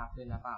าพขึ้นแล้วเ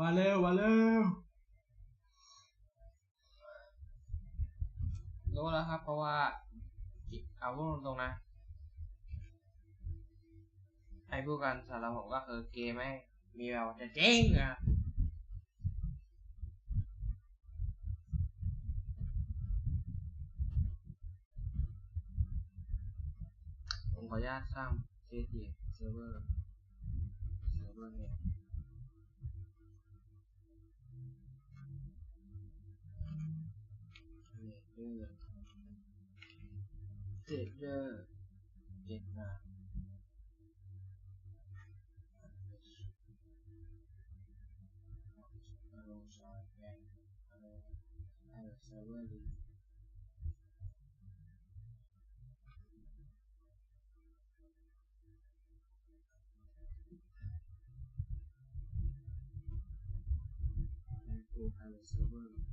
มาเร็วมาเร็วรู้แล้วครับ เพราะว่าเอาพูดตรงๆนะไอ้พูดกันสำหรับผมก็คือเกมแม่มีแบบจะเจ๊งอะผมขออนุญาตสร้าง creative server server เนี่ยเนี่ยเรื่อเจ็ดเดอร์เจ็ดนะ in the did the did not I was alone.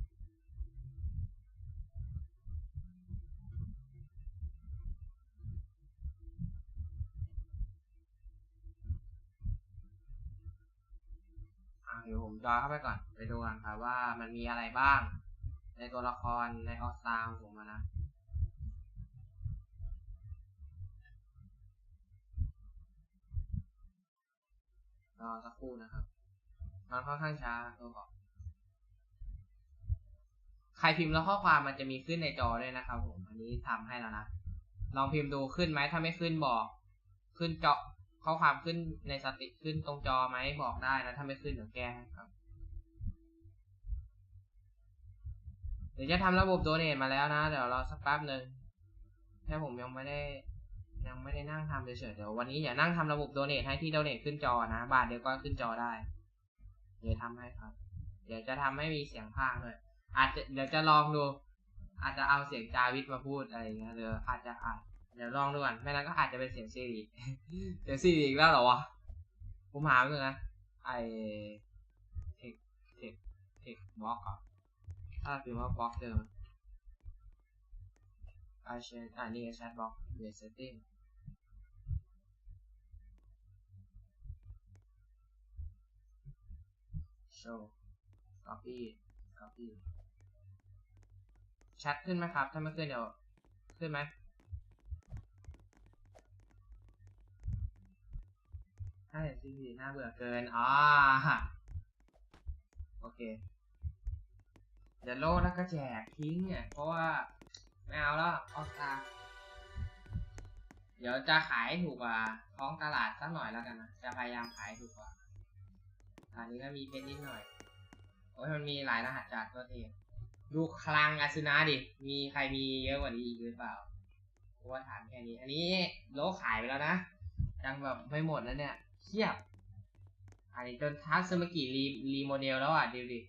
เดี๋ยวผมจอยเข้าไปก่อน ไปดูกันครับว่ามันมีอะไรบ้าง ในตัวละครในออสตาของผมนะรอสักครู่นะครับ มันค่อนข้างช้าตัวบอกใครพิมพ์แล้วข้อความมันจะมีขึ้นในจอด้วยนะครับผม อันนี้ทำให้แล้วนะ ลองพิมพ์ดูขึ้นไหมถ้าไม่ขึ้นบอก ขึ้นจาะ ข้อความขึ้นในสติขึ้นตรงจอไหมบอกได้นะถ้าไม่ขึ้นเดี๋ยวแก้ครับเดี๋ยวจะทำระบบโดเนทมาแล้วนะเดี๋ยวรอสักแป๊บหนึ่งแค่ผมยังไม่ได้ยังไม่ได้นั่งทำเฉยๆเดี๋ยววันนี้อย่านั่งทำระบบโดเนทให้ที่โดเนทขึ้นจอนะบาทเดียวก็ขึ้นจอได้ เดี๋ยวทำให้ครับ เดี๋ยวจะทำให้มีเสียงภาคด้วยอาจจะเดี๋ยวจะลองดู อาจจะเอาเสียงจาวิทมาพูดอะไรเงี้ยหรืออาจจะอาจ เดี๋ยวลองดูก่อนไม่นั้นก็อาจจะเป็นเสียงซีรีเสียงซีรีอีกแล้วเหรอวะผมหาไม่เจอนะไอเทคเทคเทคบล็อกอะถ้าพิมพ์ว่าบล็อกเดิมไอเชนอ่านี่แชทบล็อกเบสเซตติ้ง show copy copy ชัดขึ้นไหมครับ ถ้าไม่ขึ้นเดี๋ยว ขึ้นไหม ถ้าเห็นซีดีน่าเบื่อเกินอ่าโอเคเดี๋ยวโลดแล้วก็แจกทิ้งเนี่ยเพราะว่าไม่เอาแล้วออสตาเดี๋ยวจะขายถูกกว่าท้องตลาดสักหน่อยแล้วกันนะจะพยายามขายถูกกว่าอันนี้ก็มีเพชรนิดหน่อยโอ้ยมันมีหลายรหัสจากตัวเองดูคลังอาซึนะดิ มีใครมีเยอะกว่านี้อีกหรือเปล่าเพราะว่าถามแค่นี้ อันนี้โลขายไปแล้วนะยังแบบไม่หมดแล้วเนี่ย เทียบอันนี้จนทัสมกิรีรีโมเดลแล้วอะดูดิ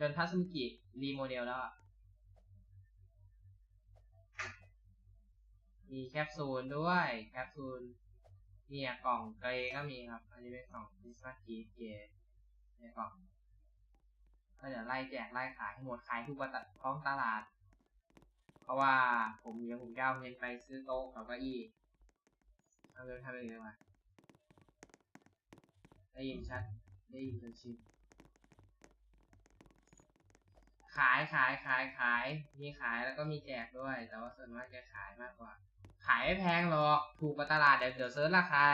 จนทัสมกิรีโมเดลแล้วอะมีแคปซูลด้วยแคปซูลเนี่ยกล่องเกรก็มีครับ อันนี้เป็นกล่องคริสต์มาสกีเกรในกล่องก็เดี๋ยวไล่แจกไล่ขายให้หมดขายทุกวันท้องตลาด เพราะว่าผมยังผมจะเอาเงินไปซื้อโต๊ะกับเก้าอี้ทำเงินทำองเลยว่ะ ได้ยินชัด ได้ยินเป็นชิปขายขายขายขาย มีขายแล้วก็มีแจกด้วย แต่ว่าส่วนมากจะขายมากกว่า ขายไม่แพงหรอก ถูกกว่าตลาดเดี๋ยวเดี๋ยวเซิร์ชราคา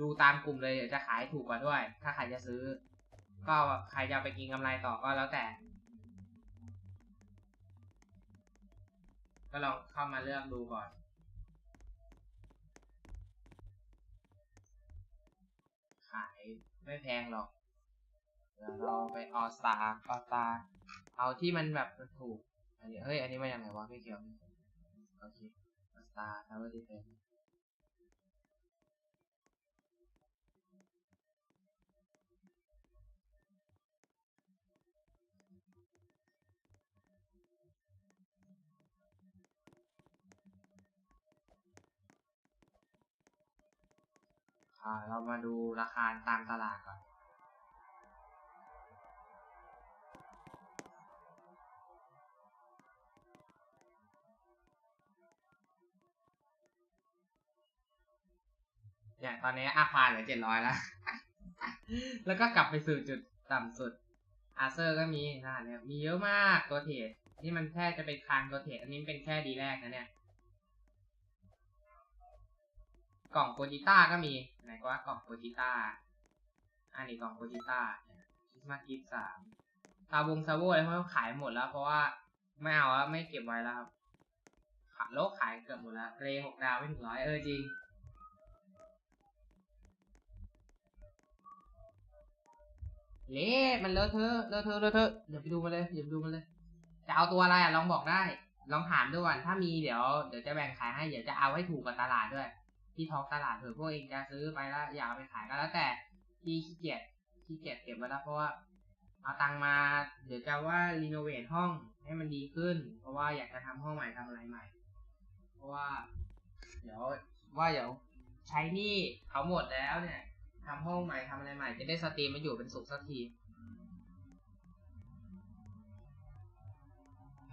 ดูตามกลุ่มเลยเดี๋ยวจะขายถูกกว่าด้วย ถ้าใครจะซื้อ ก็ใครจะไปกินกำไรต่อก็แล้วแต่ ก็ลองเข้ามาเลือกดูก่อน ขาย ไม่แพงหรอกเดี๋ยวเราไปออสตาออสตาเอาที่มันแบบถูกอันนี้เฮ้ย อันนี้มาอย่างไงวะพี่เขียวโอเคออสตาทาวเวอร์ดีเฟน อ่าเรามาดูราคาตามตลาดก่อนอย่างตอนนี้อาคารเหลือเจ็ดร้อยแล้ว แล้วก็กลับไปสู่จุดต่ำสุด อาเซอร์ก็มีนะเนี่ยมีเยอะมากตัวเทรดนี่มันแค่จะเป็นคานตัวเทรดอันนี้เป็นแค่ดีแรกนะเนี่ย กล่องโกจิต้าก็มีไหนก็ว่ากล่องโกจิต้าอันนี้กล่องโกจิต้าคริสต์มาสกิฟสามซาบงซาโวอะไรพวกนี้ขายหมดแล้ว เพราะว่าไม่เอาแล้วไม่เก็บไว้แล้วครับขาโลกขายเกือบหมดแล้วเรหกดาวไม่ถึงร้อยเออจริงเละมันเลอะเทอะเลอะเทอะเลอะเทอะเดี๋ยวไปดูมันเลยเดี๋ยวไปดูมันเลย จะเอาตัวอะไรอะลองบอกได้ ลองถามด้วยก่อนถ้ามีเดี๋ยวเดี๋ยวจะแบ่งขายให้เดี๋ยวจะเอาให้ถูกกับตลาดด้วย ที่ท้องตลาดเผื่อพวกเองจะซื้อไปแล้วอยากเอาไปขายก็แล้วแต่ที่ขี้เกียจขี้เกียจเก็บไว้แล้วเพราะว่าเอาตังมาเดี๋ยวจะว่ารีโนเวทห้องให้มันดีขึ้น เพราะว่าอยากจะทำห้องใหม่ทำอะไรใหม่ เพราะว่า เดี๋ยวว่าเดี๋ยวใช้หนี้เขาหมดแล้วเนี่ยทำห้องใหม่ทำอะไรใหม่ จะได้สตรีมมาอยู่เป็นสุขสักที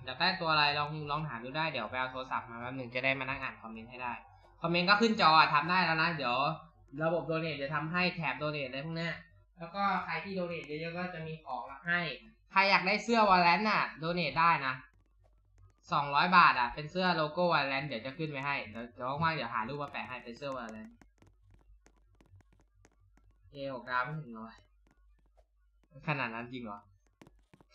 อยากได้ตัวอะไรลองลองถามดูได้เดี๋ยวไปเอาโทรศัพท์มาแป๊บหนึ่งจะได้มานั่งอ่านคอมเมนต์ให้ได้ คอมเมนต์ก็ขึ้นจอทำได้แล้วนะ เดี๋ยว ระบบโดเนทจะทำให้แถบโดเนทอะไรพวกนี้แล้วก็ใครที่โดเนทเยอะๆก็จะมีของมาให้ ใครอยากได้เสื้อวอลเลนน่ะโดเนทได้นะสองร้อยบาทอะ เป็นเสื้อโลโก้วอลเลนเดี๋ยวจะขึ้นไปให้ เดี๋ยวเดี๋ยวว่างๆเดี๋ยวหารูปมาแปะให้เป็นเสื้อวอลเลนเอหกดาวไม่ถึงร้อยขนาดนั้นจริงเหรอ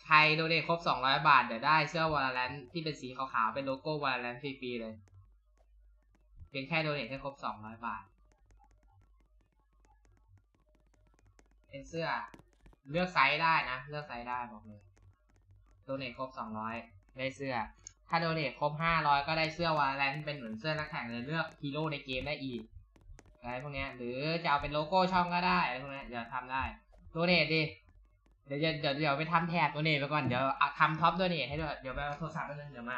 ใครโดเนทครบ200บาท เดี๋ยวได้เสื้อวอลเลนที่เป็นสีขาวๆเป็นโลโก้วอลเลนฟรีๆเลย พียงแค่โดเนทให้ครบ 200 บาท เป็นเสื้อ เลือกไซส์ได้นะ เลือกไซส์ได้บอกเลย โดเนทครบ 200 ได้เสื้อ ถ้าโดเนทครบ 500 ก็ได้เสื้อวอลเลนเป็นเหมือนเสื้อนักแข่งเลยเลือกฮีโร่ในเกมได้อีก อะไรพวกเนี้ยหรือจะเอาเป็นโลโก้ช่องก็ได้ อะไรพวกเนี้ยเดี๋ยวทำได้ โดเนทดิ เดี๋ยวเดี๋ยวเดี๋ยวไปทำแถบตัวเนทไปก่อน เดี๋ยวเอาทำท็อปตัวเนทให้ด้วย เดี๋ยวไปเอาโทรศัพท์ไปเลยเดี๋ยวมา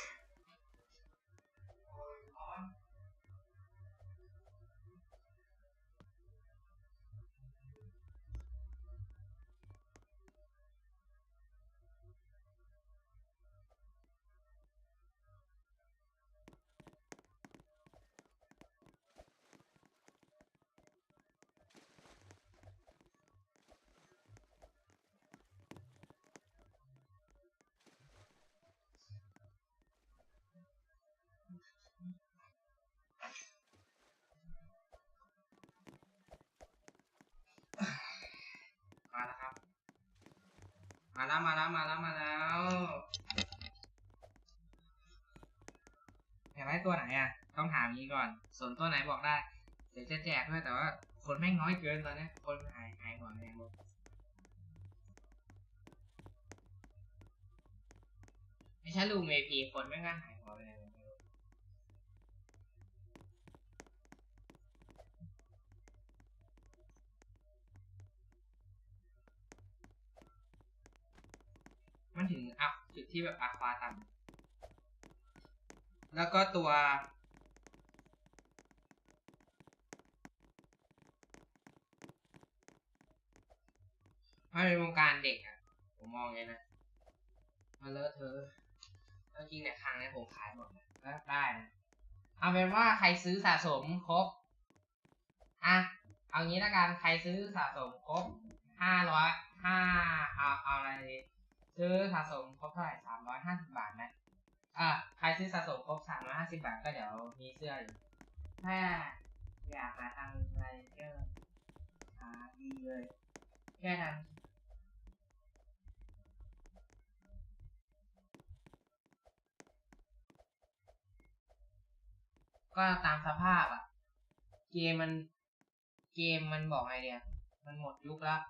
มาแล้วมาแล้วมาแล้วมาแล้วอยากได้ตัวไหนอะ ต้องถามนี้ก่อน ส่วนตัวไหนบอกได้ เดี๋ยวจะแจกด้วยแต่ว่า คนแม่งน้อยเกินตอนนี้ คนหายหายหัวแรงหมดไม่ใช่ลูมเอพีคนแม่งก็หาย มันถึงอัพจุดที่แบบอาควาต่ำแล้วก็ตัว ถ้าเป็นวงการเด็กอะผมมองไงนะมาเลอะเทอจริงเนี่ยครั้งนี้ผมขายหมดนะก็ได้นะเอาเป็นว่าใครซื้อสะสมครบ อะ เอางี้ละกัน ใครซื้อสะสมครบห้าร้อยห้าเอา เอาอะไรดี ซื้อสะสมครบเท่าไหร่สามร้อยห้าสิบบาทนะอะใครซื้อสะสมครบสามร้อยห้าสิบบาทก็เดี๋ยวมีเสื้ออยู่ถ้าอยากหาตังค์อะไรก็หาดีเลยแค่นั้นก็ตามสภาพอะ เกมมัน เกมมันบอกไงเดียมันหมดยุคแล้ว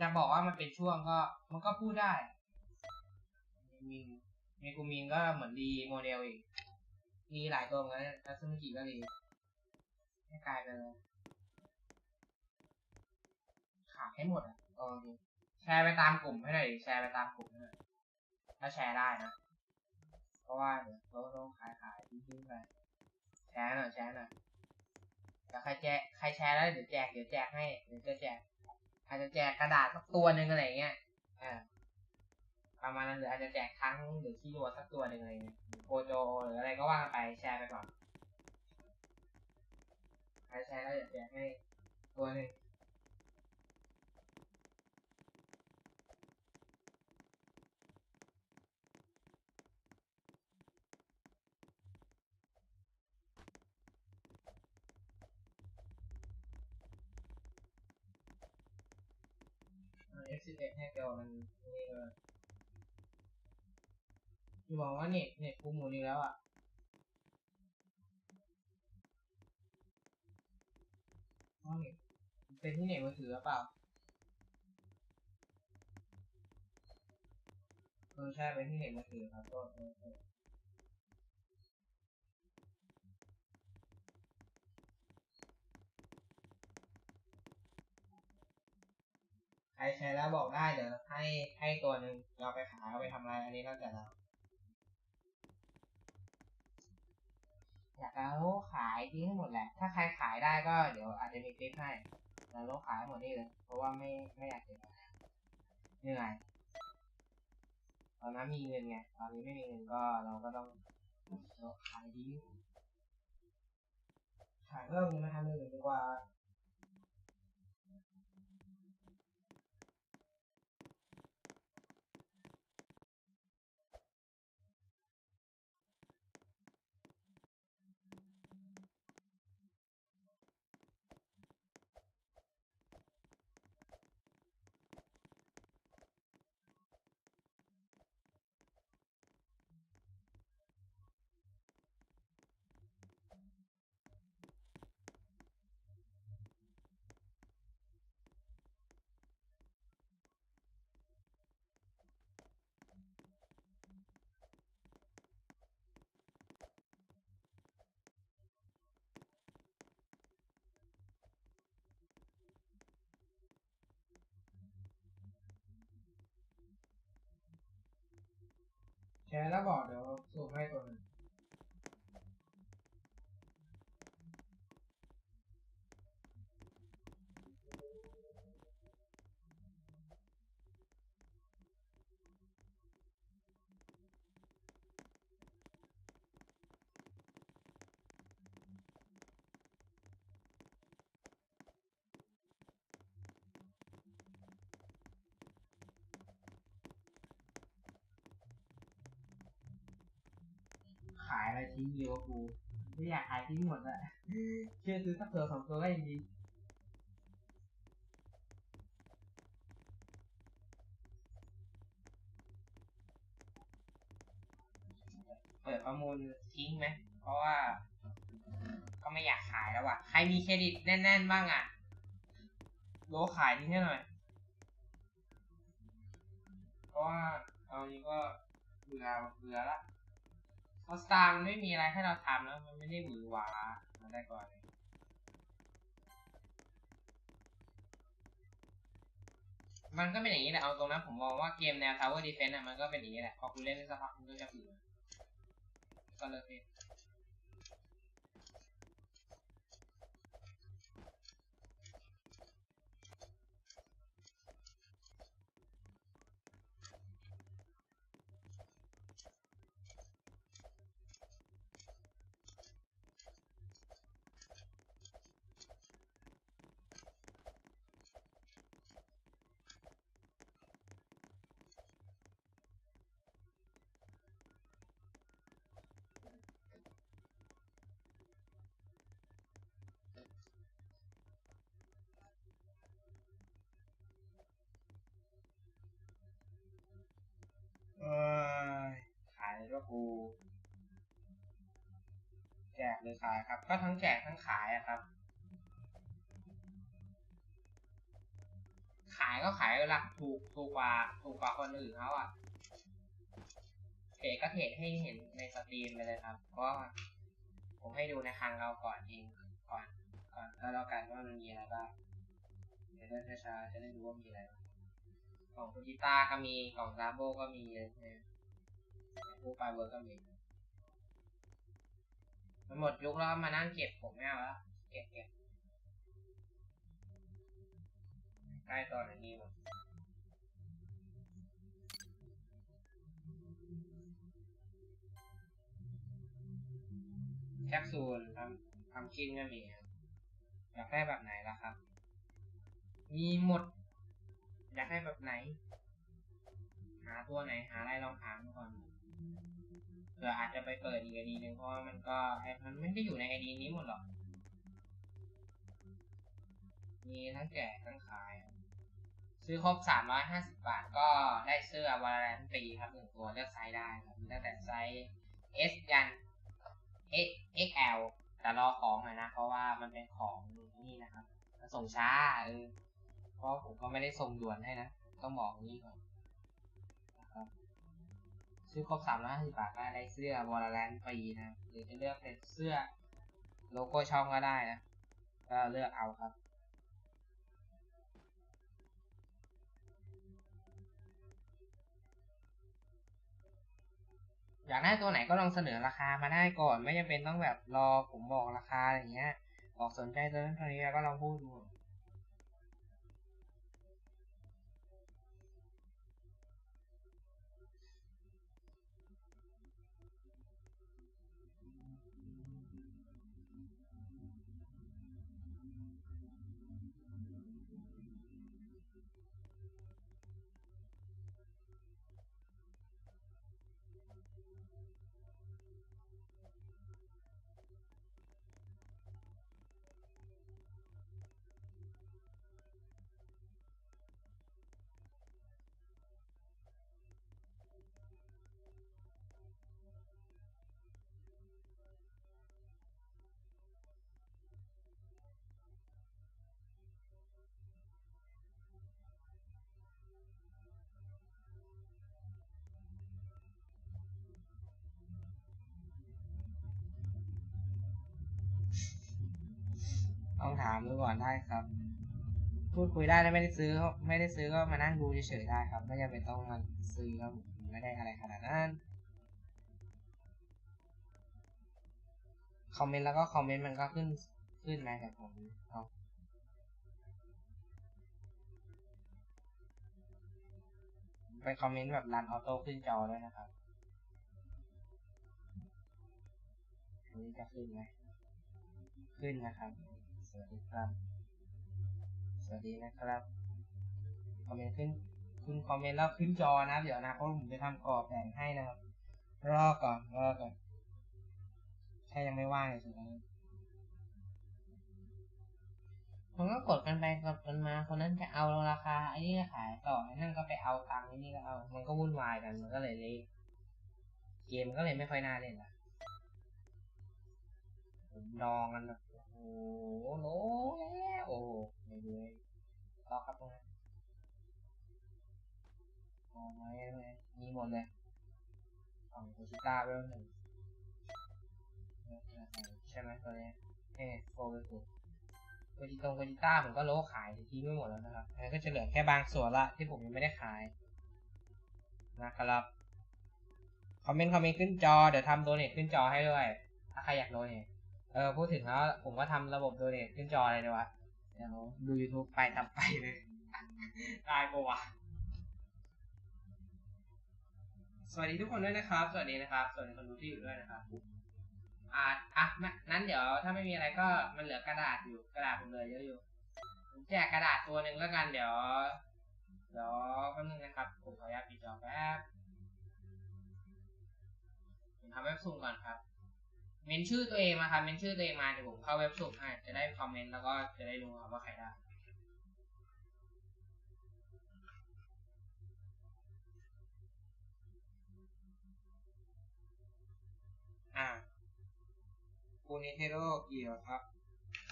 จะบอกว่ามันเป็นช่วงก็ มันก็พูดได้มีมีกูมินก็เหมือนดีโมเดลอีก มีหลายตัวเหมือนกันทัซึมิกิก็ดีไม่กลายไปเลยขายให้หมดอะตอนนี้แชร์ไปตามกลุ่มให้หน่อยแชร์ไปตามกลุ่มให้หน่อยถ้าแชร์ได้นะ เพราะว่าเดี๋ยวเราต้องขายขายทิ้งไป แชร์หน่อยแชร์หน่อยแล้วใครแจกใครแชร์แล้วเดี๋ยวแจกเดี๋ยวแจกให้เดี๋ยวจะแจก อาจจะแจกกระดาษสักตัวหนึ่งอะไรเงี้ยอ่าประมาณนั้นหรืออาจจะแจกครั้งหรือที่รัวสักตัวหนึ่งอะไรเงี้ยโกโจหรืออะไรก็ว่ากันไปแชร์ไปก่อนใครแชร์แล้วเดี๋ยวแจกให้ตัวหนึ่ง เน็ตให้เกลมันนี่เลยคือบอกว่าเน็ตเน็ตกูหมุนอีกแล้วอะเน็ตเป็นที่เน็ตมือถือหรือเปล่าเออใช่เป็นที่เน็ตมือถือครับก็เออเออ ใครใช้แล้วบอกได้เดี๋ยวให้ให้ตัวหนึ่งเราไปขายเอาไปทำอะไรอันนี้แล้วแต่เราอยากเอาขายทิ้งหมดแหละ ถ้าใครขายได้ก็เดี๋ยวอาจจะมีคลิปให้เราลขายหมดนี่เลย เพราะว่าไม่ไม่อยากเก็บไว้เหนื่อยตอนนั้นมีเงินไง ตอนนี้ไม่มีเงินก็เราก็ต้องลขายทิ้งขายเพิ่มเงินมาทำอื่นดีกว่า แชร์แล้วบอกเดี๋ยวส่งให้ตัวหนึง ทิ้งเยอะกูไม่อยากขายทิ้งหมดอะเชื่อซื้อสักตัวสองตัวก็ยังดีเปิดประมูลทิ้งไหม เพราะว่า ก็ไม่อยากขายแล้วอะใครมีเครดิตแน่นๆบ้างอะโลขายทิ้งให้หน่อย เพราะว่าเอานี้ก็เบื่อเบื่อละ พราสตาร์มันไม่มีอะไรให้เราทำแล้วมันไม่ได้หวือหวามาได้ก่อนเลยมันก็เป็นอย่างนี้แหละ เอาตรงนั้นผมมองว่าเกมแนว Tower Defense อะมันก็เป็นอย่างนี้แหละ พอคุณเล่นสักพักคุณก็จะเบื่อก็เลิกเล่น กูแจกหรือขายครับ ก็ทั้งแจกทั้งขายอะครับ ขายก็ขายราคาถูกถูกกว่าถูกกว่าคนอื่นเขาอะเทรดก็เทรดให้เห็นในสตรีมไปเลยครับเพราะว่าผมให้ดูในคลังเราก่อนเองก่อนก่อนแล้วกันว่ามันมีอะไรบ้างเดี๋ยวเดินช้าๆจะได้รู้ว่ามีอะไรกล่องฟูจิต้าก็มีกล่องซาโบก็มีเลยนะ ผู้ไฟเวิร์กก็มีมันหมดยุคแล้วมานั่งเก็บผมไม่เอาแล้วเก็บเก็บใกล้ตอนนี้หมดแคปซูลทำทำกินก็มีอยากได้แบบไหนล่ะครับ มีหมด อยากได้แบบไหน หาตัวไหนหาอะไรลองถามดูก่อน ผื่ออาจจะไปเปิดอีกไอดีหนึ่งเพราะว่ามันก็ไอมันไม่ได้อยู่ในไอดีนี้หมดหรอก มีทั้งแจกทั้งขาย ซื้อครบ 350 บาทก็ได้เสื้อวาแลนตีครับหนึ่งตัวเลือกไซส์ได้ครับตั้งแต่ไซส์ S ยัน XL แต่รอของหน่อยนะ เพราะว่ามันเป็นของนี่นะครับ ส่งช้าเออเพราะผมก็ไม่ได้ส่งด่วนให้นะ ต้องบอกนี้ก่อน ซื้อครบสามร้อยห้าสิบบาทก็ได้เสื้อวอลเลนฟรีนะหรือจะเลือกเป็นเสื้อโลโก้ช่องก็ได้นะก็เลือกเอาครับอยากได้ตัวไหนก็ลองเสนอราคามาได้ก่อน ไม่จำเป็นต้องแบบรอผมบอกราคาอะไรเงี้ย บอกสนใจตัวนั้นตัวนี้แล้วก็ลองพูดดูามดูก่อนได้ครับ พูดคุยได้ถ้าไม่ได้ซื้อไม่ได้ซื้อก็มานั่งดูเฉยๆได้ครับ ไม่จำเป็นต้องมาซื้อครับไม่ได้อะไรขนาดนั้นคอมเมนต์แล้วก็คอมเมนต์มันก็ขึ้นขึ้นไหมแต่ผมเอาไปคอมเมนต์แบบรันออโต้ขึ้นจอด้วยนะครับอันนี้จะขึ้นไหมขึ้นนะครับ สวัสดีครับ สวัสดีนะครับ คอมเมนต์ขึ้น คุณคอมเมนต์แล้วขึ้นจอนะ เดี๋ยวนะเพราะผมจะทำกรอบแบ่งให้นะครับ รอก่อน รอก่อน แค่ยังไม่ว่างเฉยๆมันก็กดกันไปกดกันมา คนนั้นจะเอาราคาไอ้นี่ก็ขายต่อไอ้นั่นก็ไปเอาตังค์ไอ้นี่ก็เอา มันก็วุ่นวายกัน มันก็เลยเละเกมก็เลยไม่ค่อยน่าเล่นละผมดองกันแบบ โอ้โหโลแล้วโอ้โหไม่ดูเลยต่อครับตรงนั้นอ๋อไม่ไม่มีหมดเลยของโคชิต้าเวลหนึ่งใช่ไหมตัวนี้เอ้โฟล์เลยถูกโคจิตรงโคจิต้าผมก็โลขายทิ้งไม่หมดแล้วนะครับแล้วก็จะเหลือแค่บางส่วนละที่ผมยังไม่ได้ขายนะครับ คอมเมนต์คอมเมนต์ขึ้นจอ เดี๋ยวทำโดเนทขึ้นจอให้ด้วย ถ้าใครอยากโดเนท เออพูดถึงแล้วผมก็ทำระบบโดเนทขึ้นจอเลยดีวะเดี๋ยวดู YouTube ไปทำไปเลยได้ปะวะสวัสดีทุกคนด้วยนะครับ สวัสดีนะครับสวัสดีคนดูที่อยู่ด้วยนะครับอ่าอะมานั้นเดี๋ยวถ้าไม่มีอะไรก็มันเหลือกระดาษอยู่กระดาษผมเหลือเยอะอยู่ผมแจกกระดาษตัวหนึ่งแล้วกันเดี๋ยวเดี๋ยวแป๊บนึงนะครับผมขออนุญาตปิดจอแป๊บผมทำเว็บซูมก่อนครับ เมนชื่อตัวเองมาครับเมนชื่อตัวเองมาเดี๋ยวผมเข้าเว็บซูมให้จะได้คอมเมนต์แล้วก็จะได้รู้ครับว่าใครได้อ่าคูนิเทโร่เกี่ยวครับ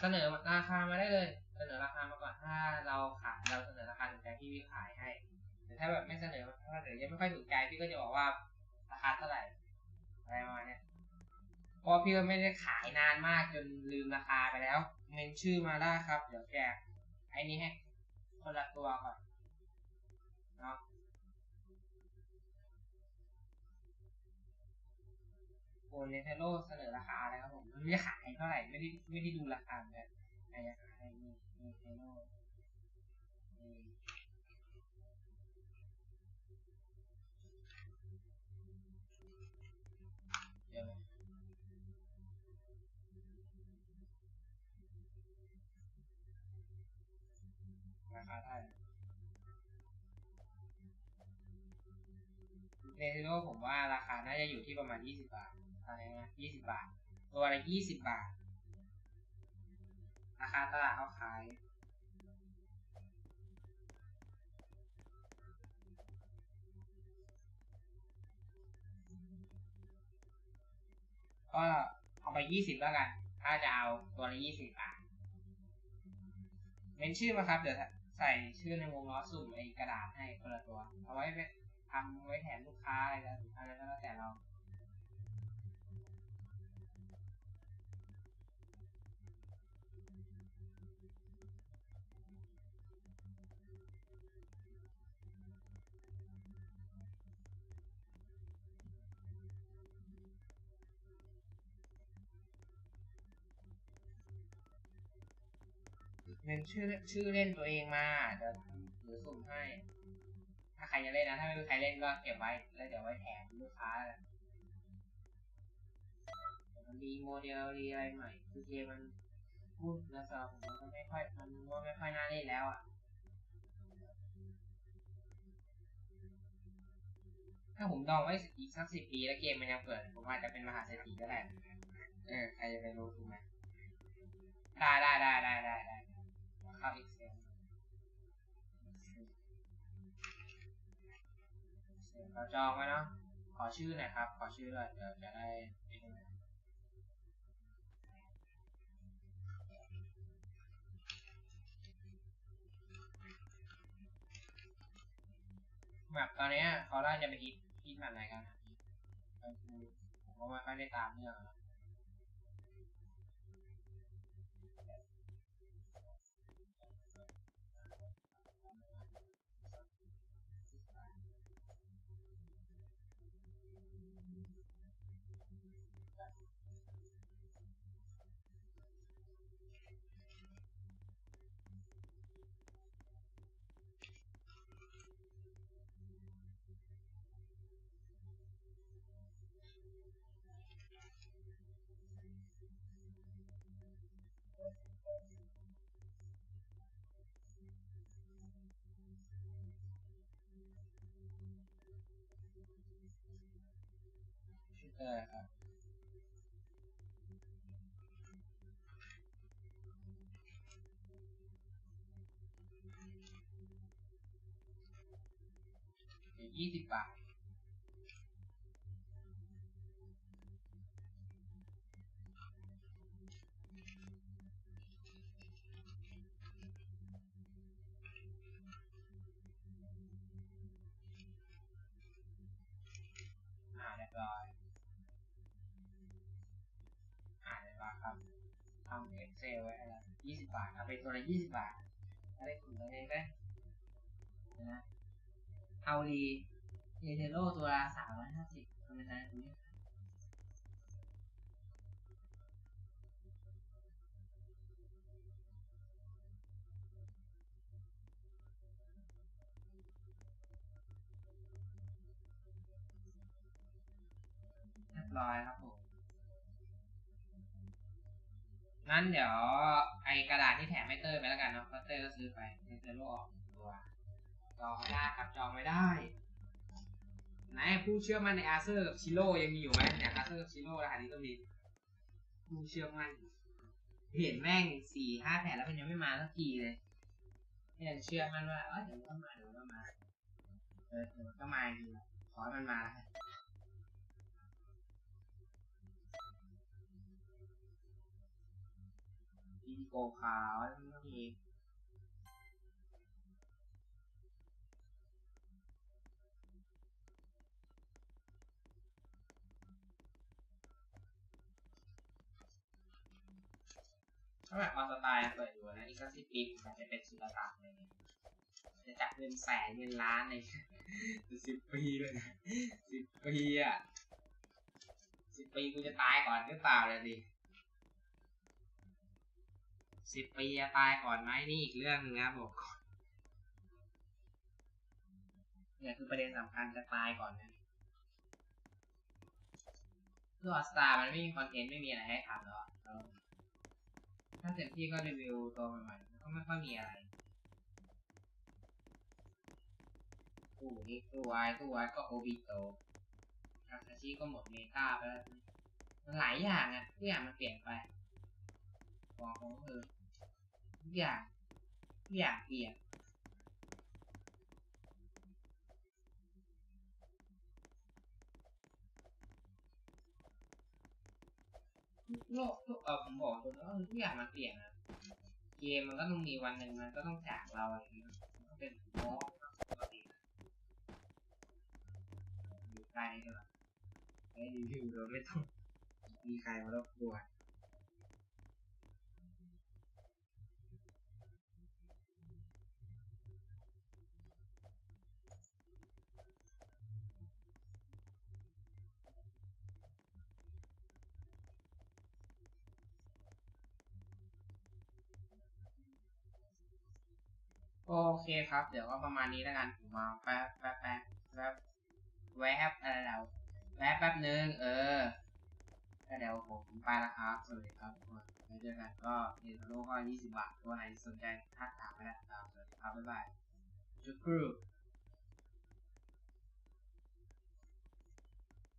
เสนอราคามาได้เลย เสนอราคามาก่อนถ้าเราขายเราเสนอราคาถูกใจพี่พี่ขายให้แต่ถ้าแบบไม่เสนอถ้าเดี๋ยวยังไม่ค่อยถูกใจพี่ก็จะบอกว่าราคาเท่าไหร่อะไรประมาณเนี้ย เพราะพี่ก็ไม่ได้ขายนานมากจนลืมราคาไปแล้ว เมนชื่อมาได้ครับ เดี๋ยวแจกไอ้นี้ให้คนละตัวก่อนเนาะโอเนเทโรเสนอราคาแล้วครับผมไม่ได้ขายเท่าไหร่ไม่ได้ไม่ได้ดูราคาเลยใครจะขายนี่นี่ไฮโน่าคาเท่าไหร่เนโน่ผมว่าราคาน่าจะอยู่ที่ประมาณ20บาทอะไรนะ20บาท ตัวละ20บาท ราคาตลาดเขาขายก็เอาไป20แล้วกัน ถ้าจะเอาตัวละ20บาท เมนชื่อมาครับ เดี๋ยว ใส่ชื่อในวงล้อสุ่มไอ้กระดาษให้คนละตัว เอาไว้ทำไว้แทนลูกค้าอะไรแล้วอะไรก็แล้วแต่เรา ชื่อชื่อเล่นตัวเองมาเดี๋ยวหรือสุ่มให้ ถ้าใครจะเล่นนะ ถ้าไม่มีใครเล่นก็เก็บไว้แล้วเดี๋ยวไว้แถมลูกค้าแหละมันมีโมเดลรีอะไรใหม่คือเกมมันพูดแล้วสำหรับผมมันไม่ค่อยมันก็ไม่ค่อยน่าเล่นแล้วอะถ้าผมดองไว้อีกสักสิบปีแล้วเกมมันยังเปิดผมอาจจะเป็นมหาเศรษฐีก็ได้ เออ ใครจะไปรู้ถูกไหมได้ได้ได้ได้ได้ ได้เข้า Excel เราจองไว้เนาะขอชื่อหน่อยครับ ขอชื่อด้วยเดี๋ยวจะได้แบบตอนเนี้ยเขาน่าจะไปฮิตฮิตแบบไหนกันผมก็ไม่ค่อยได้ตามเรื่อง อะชื่ำ Excel ไว้ล้วยี่สิบบาทเอาไปตัวละยี่สิบบาทได้กลุ่มตัวเองได้นะเอาดีเนเทโรตัวละสามร้อยห้าสิบทำไมนะตรงนี้เรียบร้อยครับ งั้นเดี๋ยวไอกระดาษที่แถมให้เตอร์ไปแล้วกันเนาะเพราะเตอร์ก็ซื้อไปเนเทโร่ออกหนึ่งตัวจองไม่ได้ครับจองไม่ได้ไหนผู้เชื่อมั่นในอาเซอร์กับชิโร่ยังมีอยู่ไหมเนี่ยอาเซอร์กับชิโร่รหัสนี้ก็มีผู้เชื่อมั่นเห็นแม่งสี่ห้าแผ่นแล้วมันยังไม่มาสักทีเลยไม่ยังเชื่อมั่นว่าเออเดี๋ยวมันก็มาเดี๋ยวมันก็มาเออเดี๋ยวมันก็มาจริงขอให้มันมาแล้ว โกขาวมันก็มีถ้าแบบออสไตล์เปิดอยู่นะอีกสักสิบปีมันจะเป็นสุลต่านเลยจะจัดเงินแสนเงินล้านเลยสิบปีเลยนะสิบปีอะสิบปีกูจะตายก่อนหรือเปล่าเลยดิ สิบปีตายก่อนไหมนี่อีกเรื่องนึงนะบอกก่อนเนี่ยคือประเด็นสำคัญจะตายก่อนนะคือออสตามันไม่มีคอนเทนต์ไม่มีอะไรให้ทำแล้วอะเออถ้าเต็มที่ก็รีวิวตัวใหม่ๆก็ไม่ค่อยมีอะไรตู้นี้ตู้วายตู้วายก็โอบิโตอาซาชิก็หมดเมตาไปแล้วมันหลายอย่างอะทุกอย่างมันเปลี่ยนไป บอกของเออทุกอย่างทุกอย่างเปลี่ยนโลกทุกเออผมบอกตรงว่าทุกอย่างมันเปลี่ยนอะเกมมันก็ต้องมีวันหนึ่งมันก็ต้องจากเราอะไรเงี้ยมันก็เป็นโมปกติอยู่ใกล้ด้วยล่ะไอ้รีวิวเราไม่ต้องมีใครมารบกวน โอเคครับ เดี๋ยวก็ประมาณนี้แล้วกันผมมาแป๊บแป๊บแป๊บแป๊บแวบอะไรเราแวบแป๊บนึงเออแล้วเดี๋ยวผมไปแล้วครับสวัสดีครับทุกคนไว้เจอกันก็เนโลก็20 บาทตัวไหนสนใจทักถามไปแล้วครับสวัสดีครับบ๊ายบายจุดครู